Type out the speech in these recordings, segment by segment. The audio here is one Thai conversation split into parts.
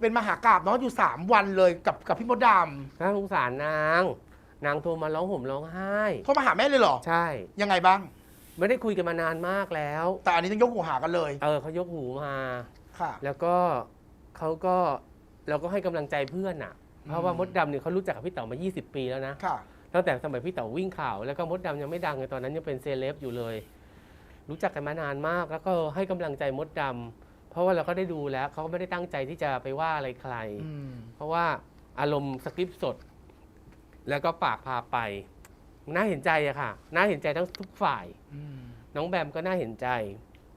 เป็นมหากราบเนาะอยู่ 3 วันเลยกับกับพี่มดดน่าสงสารนาง นางโทรมาร้องห่มร้องไห้ำโทรมาหาแม่เลยเหรอ ใช่ ยังไงบ้าง ไม่ได้คุยกันมานานมากแล้ว แต่อันนี้ต้องยกหูหากันเลย เออเขายกหูมา ค่ะ แล้วก็เขาก็เราก็ให้กำลังใจเพื่อนอะ เพราะว่ามดดำเนี่ยเขารู้จักกับพี่เต๋อมา 20 ปีแล้วนะ ค่ะ ตั้งแต่สมัยพี่เต๋อวิ่งข่าว แล้วก็มดดำยังไม่ดังเลยตอนนั้นยังเป็นเซเลบอยู่เลย รู้จักกันมานานมาก แล้วก็ให้กำลังใจมดดำ เพราะว่าเราก็ได้ดูแล้วเขาก็ไม่ได้ตั้งใจที่จะไปว่าอะไรใคร อืมเพราะว่าอารมณ์สคริปต์สด แล้วก็ปากพาไป น่าเห็นใจอะค่ะ น่าเห็นใจทั้งทุกฝ่าย อืมน้องแบมก็น่าเห็นใจ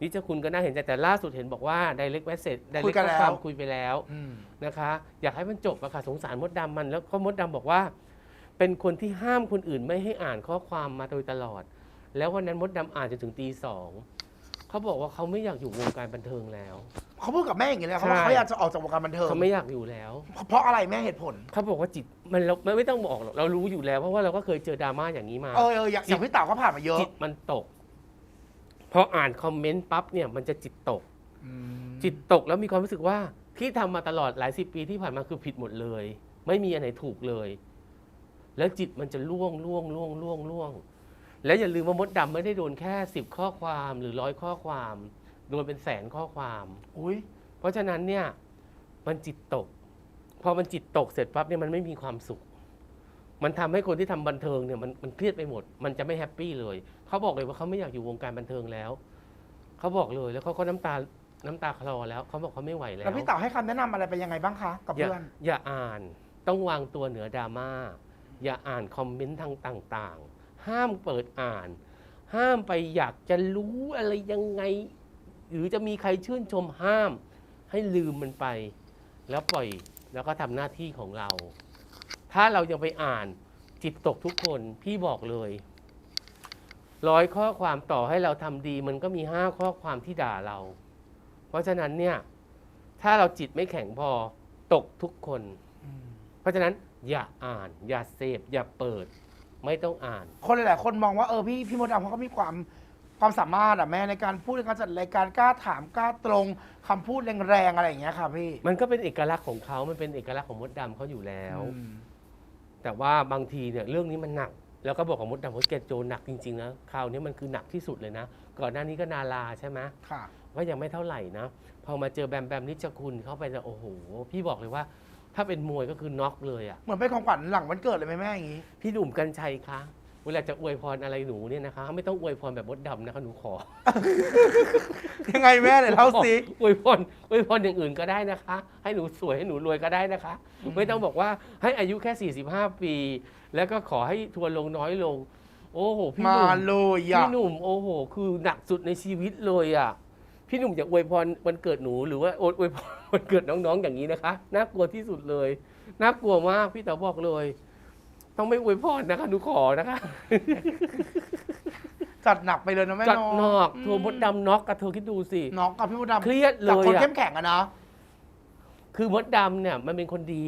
นิจคุณก็น่าเห็นใจแต่ล่าสุดเห็นบอกว่า direct message คุย direct กันแล้วความคุยไปแล้ว อืมนะคะ อยากให้มันจบอะค่ะสงสารมดดำมันแล้วก็มดดำบอกว่า เป็นคนที่ห้ามคนอื่นไม่ให้อ่านข้อความมาโดยตลอด แล้ววันนั้นมดดำอ่านจนถึงตีสอง เขาบอกว่าเขาไม่อยากอยู่วงการบันเทิงแล้ว เขาพูดกับแม่อย่างนี้เลยเขาบอกใช่ เขาอยากจะออกจากวงการบันเทิงเขาไม่อยากอยู่แล้ว เพราะอะไรแม่เหตุผล เขาบอกว่าจิตมันเราไม่ไม่ต้องบอกหรอกเรารู้อยู่แล้ว เพราะว่าเราก็เคยเจอดราม่าอย่างนี้มา เออเอออย่างอย่างพี่เต๋าก็ผ่านมาเยอะจิตมันตกพออ่านคอมเมนต์ปั๊บเนี่ยมันจะจิตตก อืมจิตตกแล้วมีความรู้สึกว่าที่ทำมาตลอดหลายสิบปีที่ผ่านมาคือผิดหมดเลย ไม่มีอันไหนถูกเลย แล้วจิตมันจะล่วงล่วงล่วงล่วงล่วง แล้วอย่าลืมว่ามดดำไม่ได้โดนแค่สิบข้อความหรือร้อยข้อความ โดนเป็นแสนข้อความ อุ้ยเพราะฉะนั้นเนี่ยมันจิตตก พอมันจิตตกเสร็จปั๊บเนี่ยมันไม่มีความสุข มันทำให้คนที่ทำบันเทิงเนี่ยมันมันเครียดไปหมด มันจะไม่แฮปปี้เลย เขาบอกเลยว่าเขาไม่อยากอยู่วงการบันเทิงแล้ว เขาบอกเลยแล้วเขาก็น้ำตาน้ำตาคลอแล้วเขาบอกเขาไม่ไหวแล้ว แล้วพี่เต๋าให้คำแนะนำอะไรไปยังไงบ้างคะกับอย่าเพื่อนอย่าอ่านต้องวางตัวเหนือดราม่าอย่าอ่านคอมเมนต์ทางต่างๆ ห้ามเปิดอ่าน ห้ามไปอยากจะรู้อะไรยังไง หรือจะมีใครชื่นชมห้าม ให้ลืมมันไป แล้วปล่อยแล้วก็ทำหน้าที่ของเรา ถ้าเรายังไปอ่านจิตตกทุกคนพี่บอกเลยร้อยข้อความต่อให้เราทำดี มันก็มีห้าข้อความที่ด่าเรา เพราะฉะนั้นเนี่ย ถ้าเราจิตไม่แข็งพอตกทุกคน เพราะฉะนั้นอย่าอ่าน อย่าเสพ อย่าเปิด ไม่ต้องอ่าน คนหลายๆคนมองว่าเออพี่พี่มดดำเขาก็มีความความสามารถอะแม่ในการพูดในการจัดรายการกล้าถามกล้าตรงคำพูดแรงๆอะไรอย่างเงี้ยค่ะพี่มันก็เป็นเอกลักษณ์ของเขา มันเป็นเอกลักษณ์ของมดดำเขาอยู่แล้ว อืมแต่ว่าบางทีเนี่ยเรื่องนี้มันหนัก แล้วก็บอกของมดดำว่าแกโจหนักจริงๆนะคราวนี้มันคือหนักที่สุดเลยนะ ก่อนหน้านี้ก็นาลาใช่ไหมค่ะ ก็ยังไม่เท่าไหร่นะ พอมาเจอแบมแบมนิจคุณเข้าไปแล้วโอ้โห พี่บอกเลยว่า ถ้าเป็นมวยก็คือน็อกเลยอะเหมือนเป็นของขวัญหลังวันเกิดเลยไหมแม่อย่างงี้ พี่หนุ่มกัญชัยคะ เวลาจะอวยพรอะไรหนูเนี่ยนะคะ ไม่ต้องอวยพรแบบมดดำนะคะหนูขอยังไงแม่เนี่ยเล่าสิอวยพรอวยพรอย่างอื่นก็ได้นะคะ ให้หนูสวยให้หนูรวยก็ได้นะคะ ไม่ต้องบอกว่าให้อายุแค่ 45 ปี แล้วก็ขอให้ทัวร์ลงน้อยลง โอ้โหพี่หมานุ่มเลยอะพี่หนุ่มโอ้โห คือหนักสุดในชีวิตเลยอะ พี่หนุ่มอยากอวยพรวันเกิดหนูหรือว่าอวยพรวันเกิดน้องๆอย่างนี้นะคะน่ากลัวที่สุดเลยน่ากลัวมากพี่เต๋อบอกเลย ต้องไม่อวยพรนะคะหนูขอนะคะจัดหนักไปเลยนะแม่จัดเาะนอกทัวร์มดดำน็อกกับเธอคิดดูสิน้องกับพี่มดดำเครียดเลจากยคนอะเข้มแข็งอะนะ คือมดดำเนี่ย มันเป็นคนดี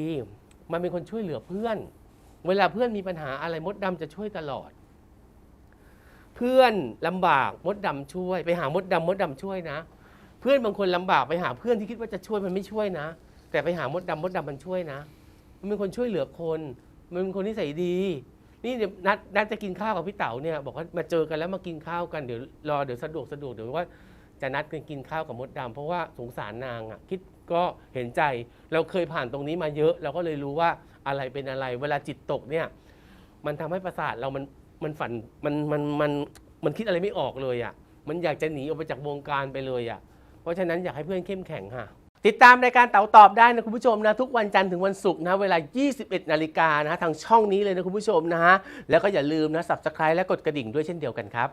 มันเป็นคนช่วยเหลือเพื่อน เวลาเพื่อนมีปัญหาอะไรมดดำจะช่วยตลอด เพื่อนลำบากมดดำช่วย ไปหามดดำมดดำช่วยนะ เพื่อนบางคนลำบากไปหาเพื่อนที่คิดว่าจะช่วยมันไม่ช่วยนะ แต่ไปหามดดำมดดำมันช่วยนะ มันเป็นคนช่วยเหลือคน มันเป็นคนนิสัยดี นี่เดี๋ยวนัดนัดจะกินข้าวกับพี่เต๋าเนี่ยบอกว่ามาเจอกันแล้วมากินข้าวกันเดี๋ยวรอเดี๋ยวสะดวกสะดวกเดี๋ยวว่าจะนัดกันกินข้าวกับมดดำเพราะว่าสงสารนางอะคิดก็เห็นใจเราเคยผ่านตรงนี้มาเยอะ เราก็เลยรู้ว่าอะไรเป็นอะไร เวลาจิตตกเนี่ย มันทำให้ประสาทเรามันมันฝันมันมันมันมันคิดอะไรไม่ออกเลยอะ มันอยากจะหนีออกไปจากวงการไปเลยอะ เพราะฉะนั้นอยากให้เพื่อนเข้มแข็งค่ะ ติดตามรายการเต๋าตอบได้นะคุณผู้ชมนะทุกวันจันทร์ถึงวันศุกร์นะเวลา 21 นาฬิกานะทางช่องนี้เลยนะคุณผู้ชมนะฮะแล้วก็อย่าลืมนะ subscribe และกดกระดิ่งด้วยเช่นเดียวกันครับ